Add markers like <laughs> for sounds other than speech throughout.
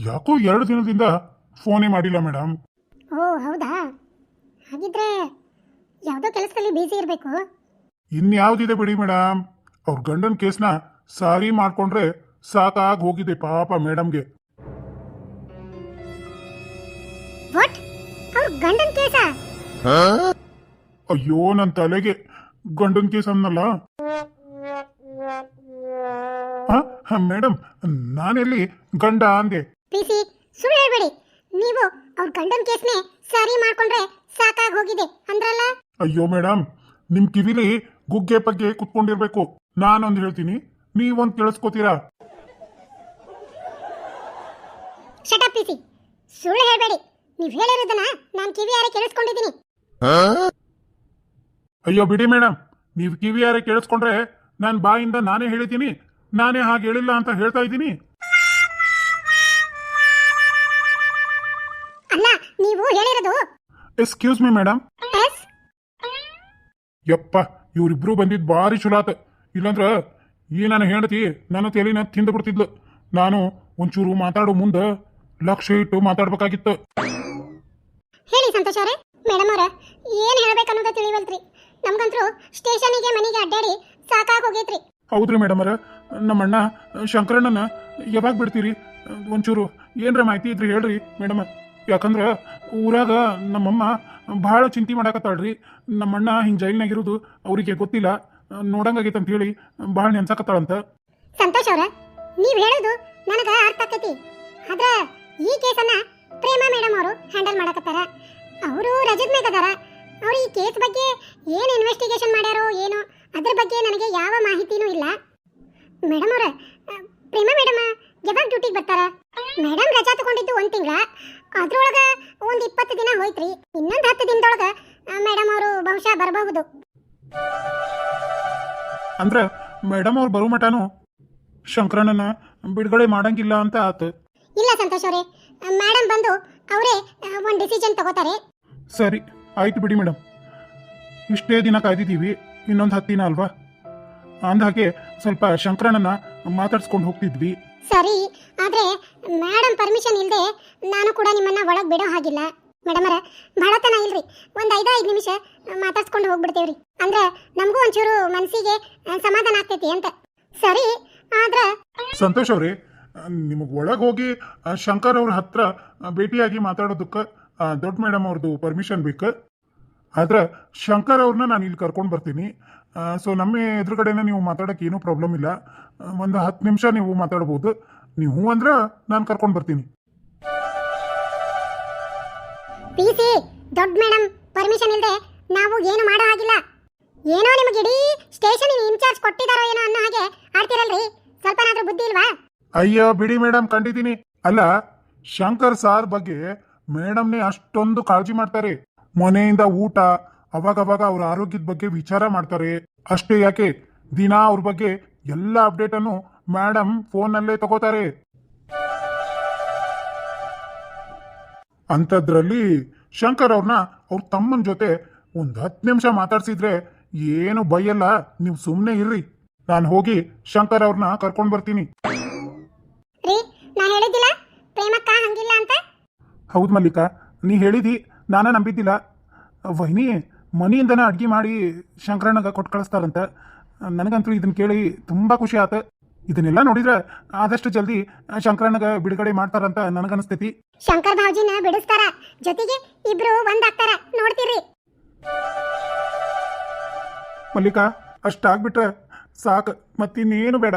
ಯಾಕೋ ಎರಡು ದಿನದಿಂದ ಫೋನೇ ಮಾಡಿಲ್ಲ ಮೇಡಮ್ ಓ ಹೌದಾ? ಹಾಗಿದ್ರೆ ಯಾವುದೋ ಕೆಲಸದಲ್ಲಿ ಬಿಸಿ ಇರಬೇಕು. ಇನ್ಯಾವ್ದಿದೆ ಬಿಡಿ ಮೇಡಮ್ ಅವ್ರ ಗಂಡನ ಕೇಸ್ನ ಸಾರಿ ಮಾಡ್ಕೊಂಡ್ರೆ ಸಾಕಾಗಿ ಹೋಗಿದೆ ಪಾಪ ಮೇಡಮ್ಗೆ ವಾಟ್ ಅವ್ರ ಗಂಡನ ಕೇಸ? ಅಯ್ಯೋ ನನ್ನ ತಲೆಗೆ ಗಂಡನ ಕೇಸ್ ಅನ್ನಲ್ಲ. ಮೇಡಮ್ ನಾನೆಲ್ಲಿ ಗಂಡ ಅಂದೆ. ಪಿ ಸಿ ಸುಳ್ಳು ಹೇಳ್ಬೇಡಿ. ನೀವು ಅವ್ರ ಗಂಡನ ಕೇಸ್ನೆ ಸರಿ ಮಾಡ್ಕೊಂಡ್ರೆ ಸಾಕಾಗಿ ಹೋಗಿದೆ ಅಂದ್ರಲ್ಲ? ಅಯ್ಯೋ ಮೇಡಮ್ ನಿಮ್ ಕಿವಿಲಿ ಗುಗ್ಗೆ ಬಗ್ಗೆ ಕುತ್ಕೊಂಡಿರ್ಬೇಕು. ನಾನೊಂದು ಹೇಳ್ತೀನಿ ನೀವೊಂದು ಕೇಳಿಸ್ಕೋತೀರಾ? ಶಟಪ್ ಪಿ ಸಿ ಸುಳ್ಳು ಹೇಳ್ಬೇಡಿ. ನೀವು ಹೇಳಿರೋದನ್ನ ನಾನು ಕಿವಿಯಾರೆ ಕೇಳಿಸ್ಕೊಂಡಿದ್ದೀನಿ. ಅಯ್ಯೋ ಬಿಡಿ ಮೇಡಮ್ ನೀವು ಕಿವಿಯಾರೆ ಕೇಳಿಸ್ಕೊಂಡ್ರೆ ನಾನು ಬಾಯಿಂದ ನಾನೇ ಹೇಳಿದ್ದೀನಿ ನಾನೇ ಹಾಗೆ ಹೇಳಿಲ್ಲ ಅಂತ ಹೇಳ್ತಾ ಇದ್ದೀನಿ. ನೀವು ಹೇಳಿರೋದು? ಎಕ್ಸ್ಕ್ಯೂಸ್ ಮಿ ಮೇಡಮ್ ಎಸ್ ಯಪ್ಪ ಇವರಿಬ್ರು ಬಂದಿದ್ದು ಭಾರಿ ಚಲೋ ಆತ. ಇಲ್ಲಂದ್ರ ಈ ನಾನು ಹೇಳ್ತಿ ನನ್ನ ತಲೆನ ತಿಂದು ಬಿಡ್ತಿದ್ಲು. ನಾನು ಒಂಚೂರು ಮಾತಾಡೋ ಮುಂದೆ ಲಕ್ಷ್ಯ ಇಟ್ಟು ಮಾತಾಡ್ಬೇಕಾಗಿತ್ತು. ಹೇಳಿ ಸಂತೋಷ ಅವರೇ. ಮೇಡಮ್ ಅವರ ಏನು ಹೇಳ್ಬೇಕನ್ನೋದ ತಿಳಿವಲ್ತ್ರಿ. ನಮ್ಗಂತರೂ ಸ್ಟೇಷನಿಗೆ ಮನೆಗೆ ಅಡ್ಡಾಡಿ ಸಾಕಾಗಿ ಹೋಗೈತ್ರಿ ಹೌದ್ರಿ ಮೇಡಮ್ ನಮ್ಮ ನಮ್ಮಣ್ಣ ಶಂಕರಣ್ಣನ ಯಾವಾಗ ಬಿಡ್ತೀರಿ? ಒಂಚೂರು ಏನರ ಮಾಹಿತಿ ಇದ್ರಿ ಹೇಳ್ರಿ ಮೇಡಮ್ ಯಾಕಂದ್ರ ಊರಾಗ ನಮ್ಮಮ್ಮ ಭಾಳ ಚಿಂತೆ ಮಾಡಾಕತ್ತಾಳ್ರಿ. ನಮ್ಮಣ್ಣ ಹಿಂಗೆ ಜೈಲ್ನಾಗಿರೋದು ಅವರಿಗೆ ಗೊತ್ತಿಲ್ಲ. ನೋಡಂಗಾಗೈತೆ ಅಂತ ಹೇಳಿ ಭಾಳ ನೆನ್ಸಾಕತ್ತಾಳಂತ. ಸಂತೋಷ್ ಅವ್ರ, ನೀವ್ ಹೇಳೋದು ನನಗ ಅರ್ಥ ಆಕೈತಿ ಆದ್ರ ಈ ಕೇಸನ್ನ ಪ್ರೇಮ ಮೇಡಮ್ ಅವರು ಹ್ಯಾಂಡಲ್ ಮಾಡಕತ್ತಾರ. ಅವರು ರಜದ್ ಮ್ಯಾಗ ಅದಾರ. ಅವ್ರು ಈ ಕೇಸ್ ಬಗ್ಗೆ ಏನು ಇನ್ವೆಸ್ಟಿಗೇಷನ್ ಮಾಡ್ಯಾರೋ ಏನೋ ಅದ್ರ ಬಗ್ಗೆ ನನಗೆ ಯಾವ ಮಾಹಿತಿನೂ ಇಲ್ಲ. ಮೇಡಮ್ ಅವರ ಪ್ರೇಮ ಮೇಡಮ್ ಯಾವಾಗ ಡ್ಯೂಟಿಗೆ ಬರ್ತಾರ? ಮೇಡಮ್ ರಜಾ ತಗೊಂಡಿದ್ದು ಒಂದು ತಿಂಗಳ. ಅದ್ರೊಳಗ ಒಂದು ಇಪ್ಪತ್ತು ದಿನ ಹೋಯ್ತ್ರಿ. ಇನ್ನೊಂದು ಹತ್ತು ದಿನದೊಳಗ ಮೇಡಮ್ ಅವರು ಬಹುಶಃ ಬರಬಹುದು. ಅಂದ್ರೆ ಮೇಡಮ್ ಅವ್ರು ಬರೋ ಮಟನು ಶಂಕರಣ್ಣನ ಬಿಡುಗಡೆ ಮಾಡಂಗಿಲ್ಲ ಅಂತ ಆತು. ಇಲ್ಲ ಸಂತೋಷ್ ಅವರೇ ಮೇಡಮ್ ಬಂದು ಅವರೇ ಒಂದು ಡಿಸಿಷನ್ ತಗೋತಾರೆ. ಸರಿ ಆಯ್ತು ಬಿಡಿ ಮೇಡಮ್ ಇಷ್ಟೇ ದಿನ ಕಾಯ್ದಿದ್ದೀವಿ ಇನ್ನೊಂದು ಹತ್ತು ದಿನ ಅಲ್ವಾ? ಅಂದ್ಹಾಗೆ ಸ್ವಲ್ಪ ಶಂಕರಣ್ಣನ ಮಾತಾಡ್ಸ್ಕೊಂಡು ಹೋಗ್ತಿದ್ವಿ. ಸರಿ, ಆದ್ರೆ ಮೇಡಮ್ ಪರ್ಮಿಷನ್ ಇಲ್ಲದೆ ನಾನು ಕೂಡ ನಿಮ್ಮನ್ನ ಒಳಗೆ ಬಿಡೋ ಹಾಗಿಲ್ಲ. ಮೇಡಮರ ಬಹಳತನ ಇಲ್ರಿ. ಒಂದು ಐದೈದು ನಿಮಿಷ ಮಾತಾಡ್ಸ್ಕೊಂಡು ಹೋಗ್ಬಿಡ್ತೇವ್ರಿ. ಅಂದ್ರೆ ನಮಗೂ ಒಂಚೂರು ಮನಸ್ಸಿಗೆ ಸಮಾಧಾನ ಆಗ್ತೈತಿ ಅಂತ. ಸರಿ, ಆದ್ರೆ ಸಂತೋಷ್ ಅವ್ರಿ, ನಿಮಗೆ ಒಳಗೆ ಹೋಗಿ ಶಂಕರ್ ಅವ್ರ ಹತ್ರ ಭೇಟಿಯಾಗಿ ಮಾತಾಡೋದಕ್ಕೆ ದೊಡ್ಡ ಮೇಡಮ್ ಅವ್ರದ್ದು ಪರ್ಮಿಷನ್ ಬೇಕು. ಆದ್ರೆ ಶಂಕರ್ ಅವ್ರನ್ನ ನಾನು ಇಲ್ಲಿ ಕರ್ಕೊಂಡು ಬರ್ತೀನಿ. ಸೊ ನಮ್ಮ ಎದುರುಗಡೆ ನೀವು ಮಾತಾಡೋಕೆ ಏನೂ ಪ್ರಾಬ್ಲಮ್ ಇಲ್ಲ. ಒಂದು ಹತ್ತು ನಿಮಿಷ ನೀವು ಮಾತಾಡ್ಬೋದು. ನೀವು ಹ್ಞೂ ಅಂದ್ರೆ ನಾನು ಕರ್ಕೊಂಡು ಬರ್ತೀನಿ. ಪಿ ಸಿ ದೊಡ್ಡ ಮೇಡಮ್ ಪರ್ಮಿಷನ್ ಇಲ್ಲದೆ ನಾವು ಏನು ಮಾಡೋ ಹಾಗಿಲ್ಲ. ಏನೋ ನಿಮಗೆ ಇಡೀ ಸ್ಟೇಷನ್ ಇನ್ಚಾರ್ಜ್ ಕೊಟ್ಟಿದಾರೋ ಏನೋ ಅನ್ನೋ ಹಾಗೆ ಆಡ್ತಿರಲ್ರಿ? ಸ್ವಲ್ಪನಾದ್ರೂ ಬುದ್ಧಿ ಇಲ್ವಾ? ಅಯ್ಯೋ ಬಿಡಿ ಮೇಡಮ್ ಕಂಡಿದ್ದೀನಿ. ಅಲ್ಲ ಶಂಕರ್ ಸಾರ್ ಬಗ್ಗೆ ಮೇಡಮ್ನೇ ಅಷ್ಟೊಂದು ಕಾಳಜಿ ಮಾಡ್ತಾರೆ. ಮನೆಯಿಂದ ಊಟ ಅವಾಗವಾಗ ಅವ್ರ ಆರೋಗ್ಯದ ಬಗ್ಗೆ ವಿಚಾರ ಮಾಡ್ತಾರೆ. ಅಷ್ಟೇ ಯಾಕೆ ದಿನ ಅವ್ರ ಬಗ್ಗೆ ಎಲ್ಲ ಅಪ್ಡೇಟ್ ಅನ್ನು ಮೇಡಮ್ ಫೋನಲ್ಲೇ ತಗೋತಾರೆ. ಅಂಥದ್ರಲ್ಲಿ ಶಂಕರ್ ಅವ್ರನ್ನ ಅವ್ರ ತಮ್ಮನ ಜೊತೆ ಒಂದು ಹತ್ತು ನಿಮಿಷ ಮಾತಾಡ್ಸಿದ್ರೆ ಏನು ಬೈಯಲ್ಲ ನೀವು ಸುಮ್ಮನೆ ಇರ್ರಿ. ನಾನು ಹೋಗಿ ಶಂಕರ್ ಅವ್ರನ್ನ ಕರ್ಕೊಂಡು ಬರ್ತೀನಿ. ಹೌದು ಮಲ್ಲಿಕಾ ನೀ ಹೇಳಿದಿ ನಾನ ನಂಬಿದ್ದಿಲ್ಲ. ವೈನಿ ಮನೆಯಿಂದನೇ ಅಡುಗೆ ಮಾಡಿ ಶಂಕರಣ್ಣಗ ಕೊಟ್ಟು ಕಳಿಸ್ತಾರಂತ. ನನಗಂತೂ ಇದನ್ನು ಕೇಳಿ ತುಂಬ ಖುಷಿ ಆತ. ಇದನ್ನೆಲ್ಲ ನೋಡಿದ್ರೆ ಆದಷ್ಟು ಜಲ್ದಿ ಶಂಕರಣ್ಣಗ ಬಿಡುಗಡೆ ಮಾಡ್ತಾರಂತ ನನಗನ್ಸ್ತೈತಿ ಶಂಕರ್ ಭಾವಜಿನ ಬಿಡಿಸ್ತಾರ. ಜೊತೆಗೆ ಇಬ್ರು ಒಂದಾಗ್ತಾರ ನೋಡ್ತೀರಿ. ಮಲ್ಲಿಕಾ ಅಷ್ಟಾಗ್ಬಿಟ್ರೆ ಸಾಕು. ಮತ್ತಿನ್ನೇನು ಬೇಡ.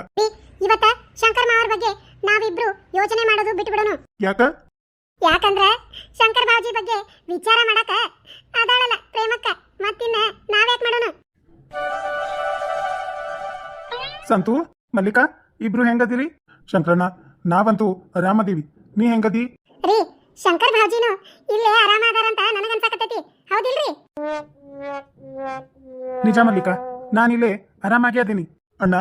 ಇವತ್ತ ಶಂಕರ್ ಮಾವರ ಬಗ್ಗೆ ನಾವಿಬ್ರು ಯೋಚನೆ ಮಾಡೋದು ಬಿಟ್ಬಿಡೋಣ. ಯಾಕ? ಯಾಕಂದ್ರೆ ಶಂಕರ್ ಭಾವಜಿ ಬಗ್ಗೆ ವಿಚಾರ ಮಾಡಕ ಅದಾಳಲ್ಲ ಪ್ರೇಮಕ್ಕ ಮತ್ತಿನ್ನ ನಾವ್ಯಾಕ್ ಮಾಡೋಣ ಸಂತು ಮಲ್ಲಿಕಾ ಇಬ್ರು ಹೆಂಗದಿರಿ? ಶಂಕರಣ್ಣ ನಾವಂತೂ ಆರಾಮದೀವಿ. ನೀ ಹೆಂಗದಿ? ರೀ ಶಂಕರ್ ಭಾವಜಿನು ಇಲ್ಲೇ ಆರಾಮಾದಾರಂತ ನನಗನ್ಸಕತ್ತೈತಿ. ಹೌದಿಲ್ರಿ? ನಿಜ ಮಲ್ಲಿಕಾ ನಾನಿಲ್ಲೇ ಆರಾಮಾಗಿ ಅದೀನಿ. ಅಣ್ಣ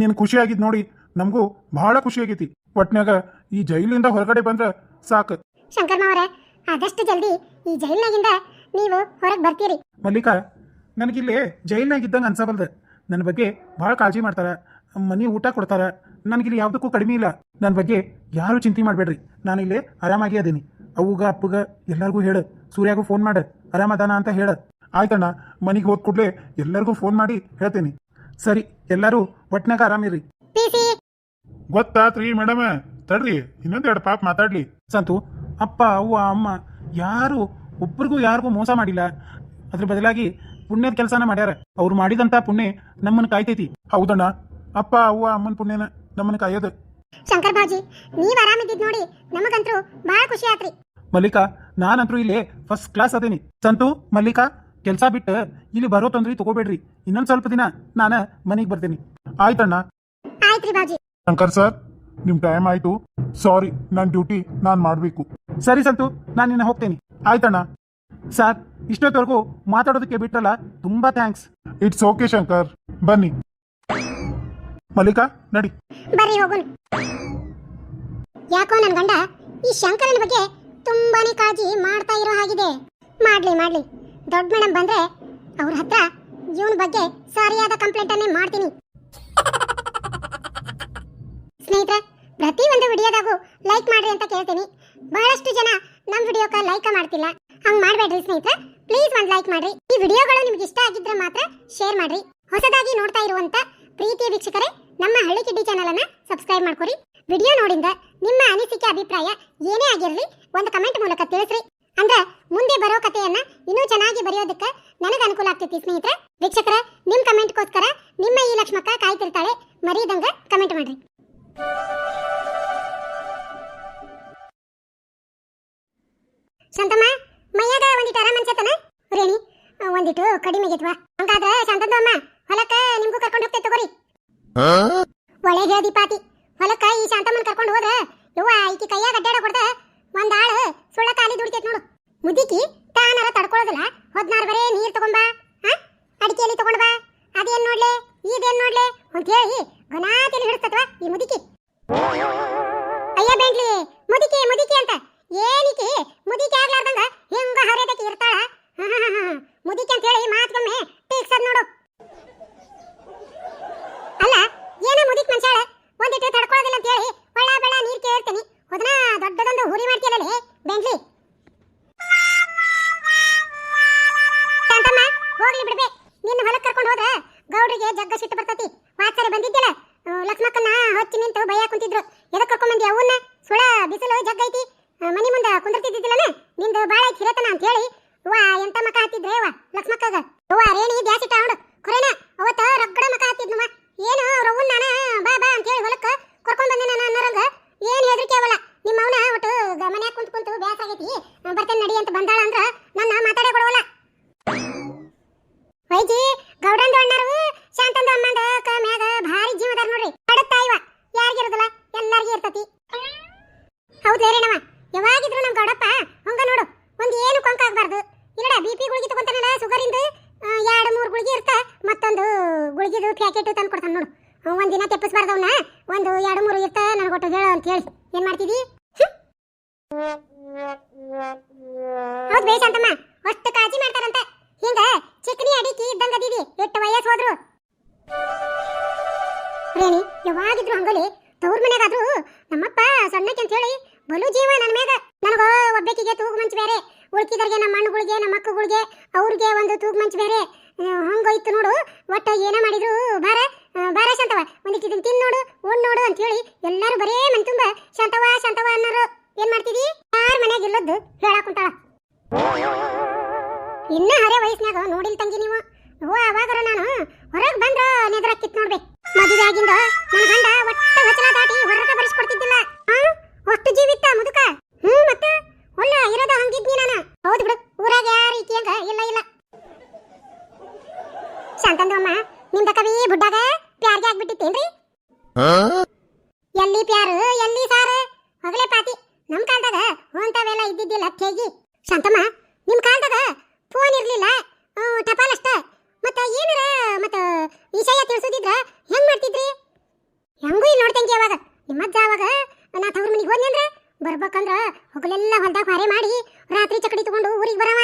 ನೀನು ಖುಷಿಯಾಗಿದ್ ನೋಡಿ ನಮಗೂ ಬಹಳ ಖುಷಿ ಆಗೈತಿ. ಒಟ್ನ್ಯಾಗ ಈ ಜೈಲಿಂದ ಹೊರಗಡೆ ಬಂದ್ರ ಸಾಕು. ಶಂಕರ್ ಮಾವರ ಆದಷ್ಟು ಜಲ್ದಿ ಈ ಜೈಲ್ನಾಗಿಂದ ನೀವು ಹೊರಗೆ ಬರ್ತೀರಿ. ಮಲ್ಲಿಕಾ ನನಗಿಲ್ಲಿ ಜೈಲ್ನಾಗ ಇದ್ದಂಗೆ ಅನ್ಸಬಲ್ದ. ನನ್ನ ಬಗ್ಗೆ ಭಾಳ ಕಾಳಜಿ ಮಾಡ್ತಾರ ಮನೆ ಊಟ ಕೊಡ್ತಾರ ನನಗಿಲ್ಲಿ ಯಾವುದಕ್ಕೂ ಕಡಿಮೆ ಇಲ್ಲ. ನನ್ನ ಬಗ್ಗೆ ಯಾರು ಚಿಂತೆ ಮಾಡಬೇಡ್ರಿ. ನಾನು ಇಲ್ಲಿ ಆರಾಮಾಗಿ ಅದೀನಿ. ಅವುಗ ಅಪ್ಪಗ ಎಲ್ಲರಿಗೂ ಹೇಳು ಸೂರ್ಯಾಗೂ ಫೋನ್ ಮಾಡು ಆರಾಮದಾನ ಅಂತ ಹೇಳು. ಆಯ್ತಣ್ಣ ಮನೆಗೆ ಹೋದ ಕೂಡಲೇ ಎಲ್ಲರಿಗೂ ಫೋನ್ ಮಾಡಿ ಹೇಳ್ತೀನಿ. ಸರಿ ಎಲ್ಲರೂ ಒಟ್ನಾಗ ಪಿ ಸಿ. ಗೊತ್ತಾತ್ರಿ ಮೇಡಮ್. ತಡ್ರಿ ಇನ್ನೊಂದೆರಡು ಪಾಪ ಮಾತಾಡ್ಲಿ. ಸಂತು ಅಪ್ಪ ಅವ್ವ ಅಮ್ಮ ಯಾರು ಒಬ್ರಿಗೂ ಯಾರಿಗೂ ಮೋಸ ಮಾಡಿಲ್ಲ. ಅದ್ರ ಬದಲಾಗಿ ಪುಣ್ಯದ ಕೆಲಸನ ಮಾಡ್ಯಾರ. ಅವ್ರು ಮಾಡಿದಂತ ಪುಣ್ಯ ನಮ್ಮನ್ನ ಕಾಯ್ತೈತಿ. ಹೌದಣ್ಣ. ಅಪ್ಪ ಅವ್ವ ಅಮ್ಮನ ಪುಣ್ಯನ ನಮ್ಮನ್ನ ಕಾಯೋದು. ಶಂಕರ್ ಬಾಜಿ ನೀವ್ ಆರಾಮಿದ್ದಿದ್ ನೋಡಿ ನಮಗಂತೂ ಬಹಳ ಖುಷಿ ಆತ್ರಿ. ಮಲ್ಲಿಕಾ ನಾನಂತರೂ ಇಲ್ಲಿ ಫಸ್ಟ್ ಕ್ಲಾಸ್ ಅದೇನಿ. ಸಂತು ಮಲ್ಲಿಕಾ ಕೆಲಸ ಬಿಟ್ಟು ಇಲ್ಲಿ ಬರೋ ತೊಂದ್ರಿ ತಗೋಬೇಡ್ರಿ. ಇನ್ನೊಂದ್ ಸ್ವಲ್ಪ ದಿನ ನಾನು ಮನೆಗೆ ಬರ್ತೀನಿ. ಆಯ್ತಣ್ಣ. ಆಯ್ತ್ರಿ ಬಾಜಿ ಶಂಕರ್ ಸರ್. ನಿಮ್ ಟೈಮ್ ಆಯ್ತು. ಸಾರಿ ನನ್ನ ಡ್ಯೂಟಿ ನಾನು ಮಾಡಬೇಕು. ಸರಿ ಸಂತು ನಾನು ನಿನ್ನ ಹೋಗ್ತೇನೆ. ಆಯ್ತಣ್ಣ. ಸರ್ ಇಷ್ಟೊತ್ತವರೆಗೂ ಮಾತಾಡೋದಕ್ಕೆ ಬಿಟ್ರಲ್ಲ ತುಂಬಾ ಥ್ಯಾಂಕ್ಸ್ ಇಟ್ಸ್ ಓಕೆ ಶಂಕರ್ ಬನ್ನಿ. ಮಲ್ಲಿಕಾ ನಡಿ. ಬರ್ರಿ ಹೋಗೋಣ. ಯಾಕೋ ನನ್ ಗಂಡ ಈ ಶಂಕರನ ಬಗ್ಗೆ ತುಂಬಾನೇ ಕಾಳಜಿ ಮಾಡ್ತಾ ಇರೋ ಹಾಗಿದೆ. ಮಾಡ್ಲಿ ಮಾಡ್ಲಿ. ದೊಡ್ಡ ಮೇಡಮ್ ಬಂದ್ರೆ ಅವ್ರ ಹತ್ರ ಇವನ್ ಬಗ್ಗೆ ಸರಿಯಾದ ಕಂಪ್ಲೇಂಟ್ ಅನ್ನೇ ಮಾಡ್ತೀನಿ. <laughs> ಸ್ನೇಹಿತರೆ ಪ್ರತಿ ಒಂದು ವಿಡಿಯೋದಾಗೂ ಲೈಕ್ ಮಾಡ್ರಿ ಅಂತ ಕೇಳ್ತೀನಿ. ಬಹಳಷ್ಟು ಜನ ನಮ್ಮ ವಿಡಿಯೋಕ ಲೈಕ್ ಮಾಡ್ತಿಲ್ಲ. ಹಂಗ್ ಮಾಡ್ಬೇಡ್ರಿ ಸ್ನೇಹಿತರೆ. ಪ್ಲೀಸ್ ಒಂದು ಲೈಕ್ ಮಾಡ್ರಿ. ಈ ವಿಡಿಯೋಗಳು ನಿಮ್ಗೆ ಇಷ್ಟ ಆಗಿದ್ರೆ ಮಾತ್ರ ಶೇರ್ ಮಾಡ್ರಿ. ಹೊಸದಾಗಿ ನೋಡ್ತಾ ಇರುವಂತ ಪ್ರೀತಿಯ ವೀಕ್ಷಕರೇ, ನಮ್ಮ ಹಳ್ಳಿ ಕಿಡ್ಡಿ ಚಾನಲ್ ಅನ್ನ ಸಬ್ಸ್ಕ್ರೈಬ್ ಮಾಡ್ಕೊರಿ. ವಿಡಿಯೋ ನೋಡಿಂದ ನಿಮ್ಮ ಅನಿಸಿಕೆ, ಅಭಿಪ್ರಾಯ ಏನೇ ಆಗಿರಲಿ ಒಂದು ಕಮೆಂಟ್ ಮೂಲಕ ತಿಳಿಸ್ರಿ. ಅಂದ್ರೆ ಮುಂದೆ ಬರೋ ಕಥೆಯನ್ನ ಇನ್ನೂ ಚೆನ್ನಾಗಿ ಬರೆಯೋದಕ್ಕೆ ನನಗೆ ಅನುಕೂಲ ಆಗ್ತೈತಿ ಸ್ನೇಹಿತರೆ. ವೀಕ್ಷಕರ, ನಿಮ್ ಕಮೆಂಟ್ಗೋಸ್ಕರ ನಿಮ್ಮ ಈ ಲಕ್ಷ್ಮಕ್ಕ ಕಾಯ್ತಿರ್ತಾಳೆ. ಮರೀದಂಗ ಕಮೆಂಟ್ ಮಾಡ್ರಿ. ಶಾಂತಮ್ಮ ಮೈಯಾಗ ಒಂದಿಟ್ಟು ಆರಾಮ ಅನ್ಸತ್ತನ? ರೇಣಿ ಒಂದಿಟ್ಟು ಕಡಿಮೆ ಆಗೈತ್ವಾ ಹಂಗಾದ್ರ ಶಾಂತದ ಅಮ್ಮ ಹೊಲಕ್ಕ ನಿಮ್ಗೂ ಕರ್ಕೊಂಡು ಹೋಗ್ತೇವೆ ತಗೋರಿ. ಒಳ್ಳೆ ಹೇಳ್ದಿ ಪಾತಿ. ಹೊಲಕ್ಕ ಈ ಶಾಂತಮ್ಮನ್ ಕರ್ಕೊಂಡು ಹೋದ್ರ ಯವ್ವ ಈಕಿ ಕೈಯಾಗ ಅಡ್ಡಾಡ ಕೊಡ್ದ ಒಂದ್ ಆಳು ಸುಳ್ಳ ಕಾಲಿ ದುಡಿತೈತ್ ನೋಡು. ಮುದಿಕಿ ತಾನಾರ ತಡ್ಕೊಳ್ಳೋದಿಲ್ಲ ಹೊದ್ನಾರ್ ಬರೇ ನೀರ್ ತಗೊಂಬಾ ಅಡಿಕೆಯಲ್ಲಿ ತಗೊಂಡ್ಬಾ ಅದೇನ್ ನೋಡ್ಲೆ ಇದೇನ್ ನೋಡ್ಲೆ ಅಂತ ಹೇಳಿ ತಲೆ ಹಿಡಿಸ್ತತ್ವ ಈ ಮುದುಕಿ. ಅಯ್ಯ ಬೆಂಗ್ಲಿ, ಮುದುಕಿ ಮುದುಕಿ ಅಂತ. ಏನಿಕಿ, ಮುದುಕಿ ಆಗ್ಲಾರ್ದಂಗ ಹೆಂಗ ಹರಿಯದಕ್ಕೆ ಇರ್ತಾಳ? ಮುದುಕಿ ಅಂತ ಹೇಳಿ ಮಾತ್ಗೊಮ್ಮೆ ಟೀಕ್ಸದ್ ನೋಡು. ಅಲ್ಲ, ಏನ ಮುದಿಕ್ ಮನ್ಸಾಳ? ಒಂದಿಟ್ಟು ತಡ್ಕೊಳ್ಳೋದಿಲ್ಲ ಅಂತ ಹೇಳಿ ಒಳ್ಳ ಬೆಳ ನೀರ್ ಕೇಳ್ತೀನಿ. ಅದನ್ನ ದೊಡ್ಡದೊಂದು ಹುರಿ ಮಾಡ್ತೀಯಲ್ಲ ಬೆಂಡ್ಲಿ ಹೋಗ್ಲಿ ಬಿಡ್ಬೇ. ನಿನ್ನ ಹೊಲಕ್ಕೆ ಕರ್ಕೊಂಡು ಹೋದ್ರೆ ಗೌಡ್ರಿಗೆ ಜಗ್ಗ ಸಿಟ್ಟು ಬರ್ತತಿ. ವಾತ್ಸರೆ ಬಂದಿದ್ದಲ್ಲ ಲಕ್ಷ್ಮಕ್ಕನ್ನ ಹೊಚ್ಚಿ ನಿಂತು ಭಯ ಕುಂತಿದ್ರು. ಎದಕ್ಕೆ ಕರ್ಕೊಂಡ್ ಬಂದಿ ಅವನ್ನ ಸುಳ ಬಿಸಿಲು ಜಗ್ಗೈತಿ ಮನಿ ಮುಂದ ಕುಂದಿರ್ತಿದ್ದಿಲ್ಲನ ನಿಂದು ಬಾಳ ಕಿರತನ ಅಂತ ಹೇಳಿ ವಾ ಎಂತ ಮಕ ಹತ್ತಿದ್ರೆ ವಾ ಲಕ್ಷ್ಮಕ್ಕಗ? ಅವ್ವ, ರೇಣಿ, ಗ್ಯಾಸ್ ಇಟ್ಟ ಅವಳು ಖರೇನ ಅವತ್ತ ರಗಡ ಮಕ ಹತ್ತಿದ್ನವ ಏನು ಅವ್ರ ಅವ್ವನ್ ನಾನ ಬಾ ಬಾ ಅಂತ ಹೇಳಿ ಹೊಲಕ್ಕ ಕರ್ಕೊಂಡ್ ಬಂದೆ ನಾನು ಅನ್ನೋರಂಗ ಏನ್ ಹೆದರಿಕೆ ಅವಲ್ಲ ನಿಮ್ಮ ಅವನ ಒಟ್ಟು ಮನ್ಯಾಗ ಕುಂತ್ ಕುಂತು ಬ್ಯಾಸ ಆಗೈತಿ ಆ, ಬರ್ತೇನೆ ನಡಿ ಅಂತ ಬಂದಾಳ ಅಂದ್ರ ನನ್ನ ಮಾತಾಡೇ ಕೊಡವಲ್ಲ ವೈಜಿ ಗೌಡಂದು ಅಣ್ಣರು ಶಾಂತಂದು ಅಮ್ಮಂದ ಕ ಮ್ಯಾಗ ಭಾರಿ ಜೀವದಾರ ನೋಡ್ರಿ ಅಡತ್ತಾ ಇವ ಯಾರಿಗಿರೋದಿಲ್ಲ ಎಲ್ಲಾರ್ಗಿ ಇರ್ತತಿ ಹೌದ್ ರೇಣವ ಯಾವಾಗಿದ್ರು ನಮ್ ಗೌಡಪ್ಪ ಹಂಗ ನೋಡು ಒಂದ್ ಏನು ಕೊಂಕ ಆಗ್ಬಾರ್ದು ಇಲ್ಲಡ ಬಿ ಪಿ ಗುಳಿಗೆ ತಗೊಂತಾನಲ್ಲ ಶುಗರಿಂದ ಎರಡು ಮೂರು ಗುಳಿಗೆ ಇರ್ತ ಮತ್ತೊಂದು ಗುಳಿಗೆದು ಪ್ಯಾಕೆಟ್ ತಂದು ಕೊಡ್ತಾನ ನೋಡು ಅವ್ ಒಂದ್ ದಿನ ತೆಪ್ಪಿಸ್ಬಾರ್ದವನ್ನ ಒಂದು ಎರಡು ಮೂರು ಇರ್ತ ನನಗೊಟ್ಟು ಹೇಳು ಅಂತ ಹೇಳಿ ಏನ್ ಮಾಡ್ತಿದಿ ಹೌದ್ ಬೇಷ್ ಅಂತಮ್ಮ. ಅಷ್ಟು ಕಾಳಜಿ ಮಾಡ್ತಾರಂತ. ಹಿಂಗ ಚಿಕ್ಕನಿ ಅಡಿಕಿ ಇದ್ದಂಗ ಅದೀವಿ ಎಷ್ಟು ವಯಸ್ಸು ಹೋದ್ರು. ರೇಣಿ, ಯಾವಾಗಿದ್ರು ಹಂಗೋಲಿ ತವ್ರ ಮನೆಗಾದ್ರು ನಮ್ಮಪ್ಪ ಸಣ್ಣಕ್ಕೆ ಅಂತ ಹೇಳಿ ಬಲು ಜೀವ ನನ್ನ ಮ್ಯಾಗ. ನನಗ ಒಬ್ಬಕಿಗೆ ತೂಗು ಮಂಚ್ ಬೇರೆ ಉಳ್ಕಿದರ್ಗೆ ನಮ್ಮ ಅಣ್ಣಗಳಿಗೆ, ನಮ್ಮ ಅಕ್ಕಗಳಿಗೆ, ಅವ್ರಿಗೆ ಒಂದು ತೂಗು ಮಂಚ್ ಬೇರೆ ಹಂಗೋಯ್ತು ನೋಡು. ಒಟ್ಟ ಏನೇ ಮಾಡಿದ್ರು ಬಾರ ಬಾರ ಶಾಂತವ. ತಿನ್ನೋಡು ತಿನ್ ನೋಡು ಉಣ್ ನೋಡು ಅಂತ ಹೇಳಿ ಎಲ್ಲರೂ ಬರೇ ಮನ್ ತುಂಬ ಶಾಂತವ ಶಾಂತವ ಅನ್ನೋರು. ಏನ್ ಮಾಡ್ತಿದಿ? ಯಾರ ಮನ್ಯಾಗ ಇಲ್ಲದ್ದು? ಹೇಳಾಕ ಕುಂತಾಳ. ಇನ್ನ ಹರೇ ವಯಸ್ಸಿನಾಗ ನೋಡಿಲ್ ತಂಗಿ ನೀವು. ಓ ಅವಾಗರ ನಾನು ಹೊರಗ್ ಬಂದ್ರ ನೆದರಕ್ಕಿತ್ ನೋಡ್ಬೇಕು ಮದುವೆ ಆಗಿಂದ ನನ್ನ ಗಂಡ ಒಟ್ಟ ವಚನ ದಾಟಿ ಹೊರಗ ಬರಿಸ್ಕೊಡ್ತಿದ್ದಿಲ್ಲ. ಅಷ್ಟು ಜೀವಿತ್ತ ಮುದುಕ. ಹ್ಮ್ ಮತ್ತ? ಒಲ್ಲ ಇರೋದ ಹಂಗಿದ್ನಿ ನಾನು. ಹೌದು ಬಿಡು. ಊರಾಗ ಯಾರು ಈಕಿ ಅಂತ ಇಲ್ಲ ಇಲ್ಲ. ಶಾಂತಂದು ಅಮ್ಮ ನಿಮ್ದ ಕವಿ ಬುಡ್ಡಾಗ ಪ್ಯಾರ್ಗೆ ಆಗ್ಬಿಟ್ಟಿತ್ತೇನ್ರಿ? ಎಲ್ಲಿ ಪ್ಯಾರು ಎಲ್ಲಿ ಸಾರು? ಹೊಗಲೇ ಪಾತಿ. ನಮ್ ಕಾಲದಾಗ ಅಂಥವೆಲ್ಲ ಇದ್ದಿದ್ದಿಲ್ಲ ತೇಗಿ. ಶಾಂತಮ್ಮ ನಿಮ್ಮ ಕಾಲದಾಗ ಫೋನ್ ಇರಲಿಲ್ಲ. ಆ, ಮತ್ತೆ ಏನಾರ ಮತ್ತೆ ವಿಷಯ ತಿಳಿಸೋದಿದ್ರ ಹೆಂಗ್ ಮಾಡ್ತಿದ್ರಿ? ಹೆಂಗೂ ಇಲ್ಲಿ ನೋಡ್ತಂಗೆ ಅವಾಗ. ನಿಮ್ಮಜ್ಜ ಅವಾಗ ನಾ ತವ್ರ ಮನಿಗೆ ಹೋದ್ನಿ ಅಂದ್ರ ಬರ್ಬೇಕಂದ್ರ ಹೊಗಲೆಲ್ಲ ಹೊಲ್ದಾಗ ಹೊರೆ ಮಾಡಿ ರಾತ್ರಿ ಚಕಡಿ ತಗೊಂಡು ಊರಿಗೆ ಬರವ.